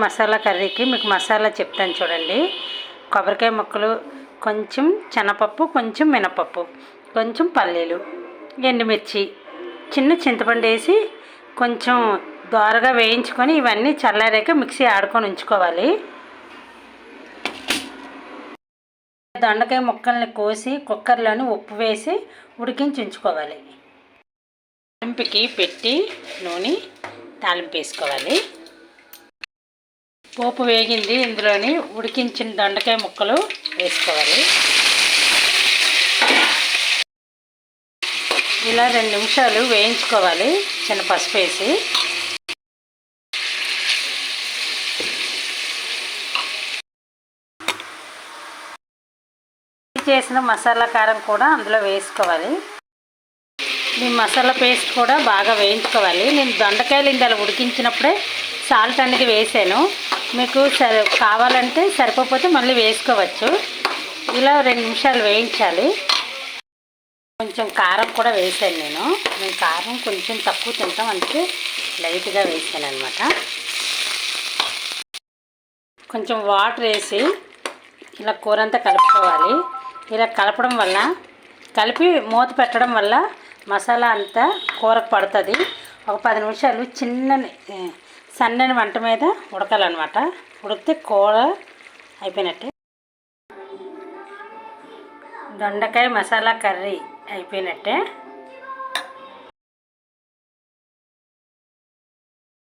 మసాలా కర్రీకి మీకు మసాలా చెప్తాను చూడండి. కొబ్బరికాయ ముక్కలు కొంచెం శనగపప్పు కొంచెం మినపప్పు కొంచెం పల్లీలు ఎండుమిర్చి చిన్న చింతపండు వేసి కొంచెం దోరగా వేయించుకొని ఇవన్నీ చల్లారాక మిక్సీ ఆడుకొని ఉంచుకోవాలి. దొండకాయ ముక్కల్ని కోసి కుక్కర్లోని ఉప్పు వేసి ఉడికించి ఉంచుకోవాలి. తాలింపుకి పెట్టి నూనె తాలింపు వేసుకోవాలి. పోపు వేగింది ఇందులోని ఉడికించిన దొండకాయ ముక్కలు వేసుకోవాలి. ఇలా రెండు నిమిషాలు వేయించుకోవాలి చిన్న పసుపు వేసి. చేసిన మసాలా కారం కూడా అందులో వేసుకోవాలి. ఈ మసాలా పేస్ట్ కూడా బాగా వేయించుకోవాలి. నేను దొండకాయలు ఇందాక ఉడికించినప్పుడే సాల్ట్ అనేది వేసాను. మీకు సరి కావాలంటే సరిపోతే మళ్ళీ వేసుకోవచ్చు. ఇలా రెండు నిమిషాలు వేయించాలి. కొంచెం కారం కూడా వేసాను నేను. నేను కారం కొంచెం తక్కువ తింటాం అందుకే లైట్గా వేసాను అనమాట కొంచెం వాటర్ వేసి ఇలా కూర అంతా కలుపుకోవాలి. ఇలా కలపడం వల్ల కలిపి మూత పెట్టడం వల్ల మసాలా అంతా కూరకు పడుతుంది. ఒక పది నిమిషాలు చిన్న సన్నని వంట మీద ఉడకాలన్నమాట. ఉడికితే కూర అయిపోయినట్టే. దొండకాయ మసాలా కర్రీ అయిపోయినట్టే.